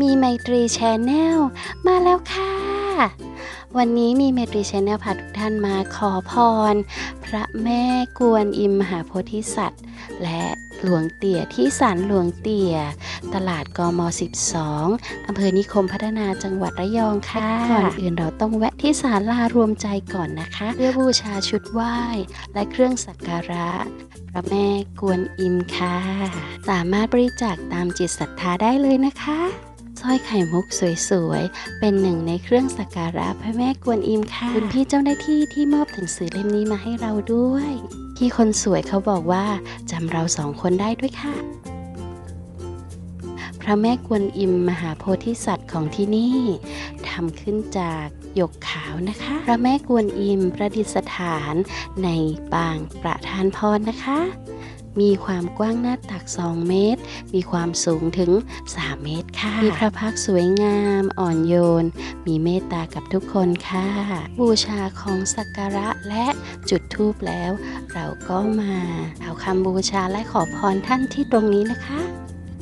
มีไมตรีแชนแนลมาแล้วค่ะ วันนี้มีไมตรีแชนแนลพาทุกท่านมาขอพร พระแม่กวนอิมมหาโพธิสัตว์ และหลวงเตี่ยที่ศาลหลวงเตี่ย ตลาดกม 12 อำเภอนิคมพัฒนาจังหวัดระยองค่ะ ก่อนอื่นเราต้องแวะที่ศาลารวมใจก่อนนะคะ เพื่อบูชาชุดไหว้ และเครื่องสักการะพระแม่กวนอิมค่ะ สามารถบริจาคตามจิตศรัทธาได้เลยนะคะ ร้อยไข่มุกสวยๆ เป็นหนึ่งในเครื่องสักการะพระแม่กวนอิมค่ะ คุณพี่เจ้าหน้าที่ที่มอบหนังสือเล่มนี้มาให้เราด้วยที่คนสวยเขาบอกว่าจำเราสองคนได้ด้วยค่ะ พระแม่กวนอิมมหาโพธิสัตว์ของที่นี่ทำขึ้นจากหยกขาวนะคะ พระแม่กวนอิมประดิษฐานในปางประธานพรนะคะ มีความกว้างหน้าตัก 2 เมตร มีความสูงถึง 3 เมตรค่ะ มีพระพักสวยงามอ่อนโยน มีเมตตากับทุกคนค่ะ บูชาของสักการะและจุดธูปแล้ว เราก็มาเอาคำบูชาและขอพรท่านที่ตรงนี้นะคะ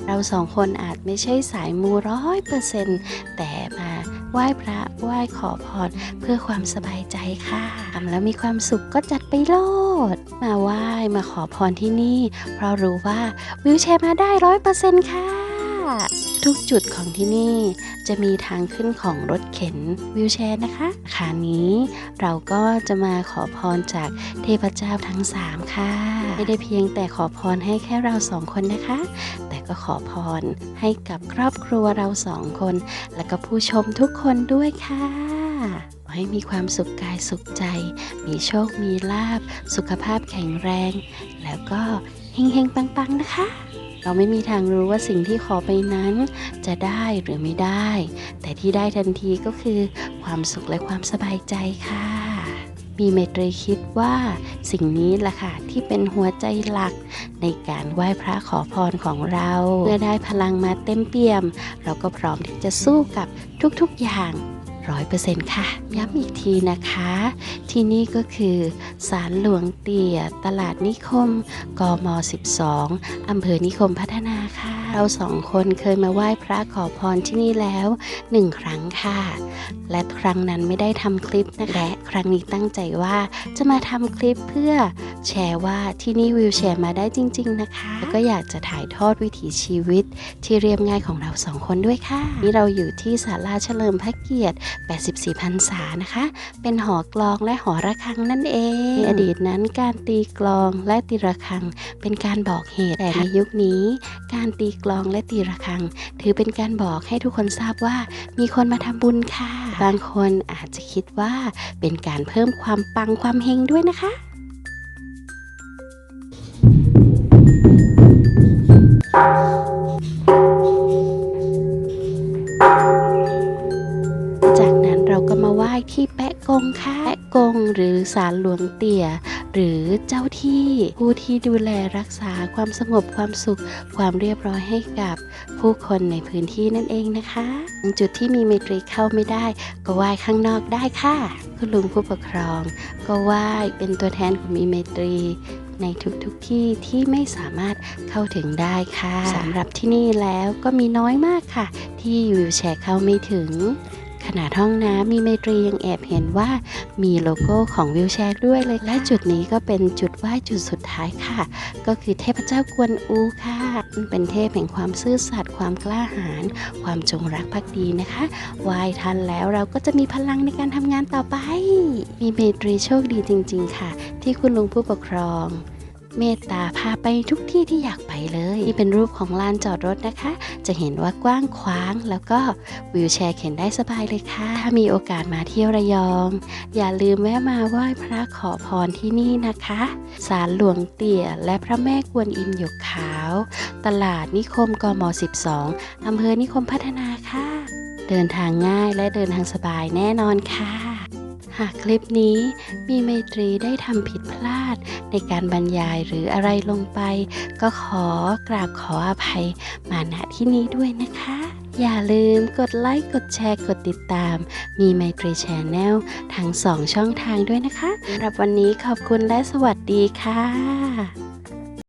เราสองคนอาจไม่ใช่สายมูร้อยเปอร์เซ็นต์แต่มา ไหว้พระไหว้ขอพรเพื่อความสบายใจค่ะทำแล้วมีความสุขก็จัดไปโลด มาไหว้มาขอพรที่นี่ เพราะรู้ว่าวิวแชร์มาได้ร้อยเปอร์เซ็นต์ค่ะ ทุกจุดของที่นี่จะมีทางขึ้นของรถเข็นวิวแชร์นะคะขานี้เราก็จะมาขอพรจากเทพเจ้าทั้ง 3 ค่ะ ไม่ได้เพียงแต่ขอพรให้แค่เราสองคนนะคะ แต่ก็ขอพรให้กับครอบครัวเราสองคน และก็ผู้ชมทุกคนด้วยค่ะขอให้มีความสุขกายสุขใจ มีโชค มีลาบ สุขภาพแข็งแรง แล้วก็เฮงๆ ปังๆ นะคะ เราไม่มีทางรู้ว่าสิ่งที่ขอไปนั้น จะได้หรือไม่ได้ แต่ที่ได้ทันทีก็คือ ความสุขและความสบายใจค่ะมีเมตรีคิดว่าสิ่งนี้แหละค่ะที่เป็นหัวใจหลัก ในการไหว้พระขอพรของเรา เมื่อได้พลังมาเต็มเปี่ยม เราก็พร้อมที่จะสู้กับทุกๆอย่าง ร้อยเปอร์เซ็นต์ค่ะ ย้ำอีกทีนะคะ ที่นี่ก็คือศาลหลวงเตี่ย ตลาดนิคม กม 12 อำเภอนิคมพัฒนาค่ะ เราสองคนเคยมาไหว้พระขอพรที่นี่แล้วหนึ่งครั้งค่ะ และครั้งนั้นไม่ได้ทำคลิปนะคะและครั้งนี้ตั้งใจว่าจะมาทำคลิปเพื่อแชร์ว่าที่นี่วิวแชร์มาได้จริง ๆ นะคะ แล้วก็อยากจะถ่ายทอดวิถีชีวิตที่เรียบง่ายของเราสองคนด้วยค่ะ นี่เราอยู่ที่ศาลาเฉลิมพระเกียรติ84พรรษานะคะ เป็นหอกลองและหอระฆังนั่นเองในอดีตนั้นการตีกลองและตีระฆัง เป็นการบอกเหตุแต่ในยุคนี้ การตีกลองและตีระฆัง ถือเป็นการบอกให้ทุกคนทราบว่า มีคนมาทำบุญค่ะ บางคนอาจจะคิดว่าเป็นการเพิ่มความปังความเฮงด้วยนะคะ งค่ะแปะกงหรือศาลหลวงเตี่ย หรือเจ้าที่ผู้ที่ดูแลรักษาความสงบความสุข ความเรียบร้อยให้กับผู้คนในพื้นที่นั่นเองนะคะจุดที่มีเมตรีเข้าไม่ได้ ก็ไหว้ข้างนอกได้ค่ะ คุณลุงผู้ปกครอง ก็ไหว้เป็นตัวแทนของมีเมตรีในทุกๆทที่ที่ไม่สามารถเข้าถึงได้ค่ะสำหรับที่นี่แล้วก็มีน้อยมากค่ะ ที่วิวแชร์เข้าไม่ถึง ขนาดห้องน้ำมีเมตรียังแอบเห็นว่ามีโลโก้ของวิวแชร์ด้วยเลย และจุดนี้ก็เป็นจุดไหว้จุดสุดท้ายค่ะ ก็คือเทพเจ้ากวนอูค่ะ เป็นเทพแห่งความซื่อสัตย์ความกล้าหาญความจงรักภักดีนะคะไหว้ทันแล้วเราก็จะมีพลังในการทำงานต่อไป มีเมตรีโชคดีจริง ๆ ค่ะ ที่คุณลุงผู้ปกครอง เมตตาพาไปทุกที่ที่อยากไปเลยนี่เป็นรูปของลานจอดรถนะคะ จะเห็นว่ากว้างขวาง แล้วก็วิวแชร์เข็นได้สบายเลยค่ะ ถ้ามีโอกาสมาเที่ยวระยอง อย่าลืมแวะมาไหว้พระขอพรที่นี่นะคะศาลหลวงเตี่ยและพระแม่กวนอิมหยกขาว ตลาดนิคมกม 12อำเภอนิคมพัฒนาค่ะ เดินทางง่ายและเดินทางสบายแน่นอนค่ะ หากคลิปนี้มีเมตรีได้ทำผิดพลาดในการบรรยายหรืออะไรลงไป ก็ขอกราบขออภัยมาณที่นี้ด้วยนะคะ อย่าลืมกดไลค์ กดแชร์ กดติดตาม มีไมตรีแชนแนลทั้งสองช่องทางด้วยนะคะสำหรับวันนี้ขอบคุณและสวัสดีค่ะ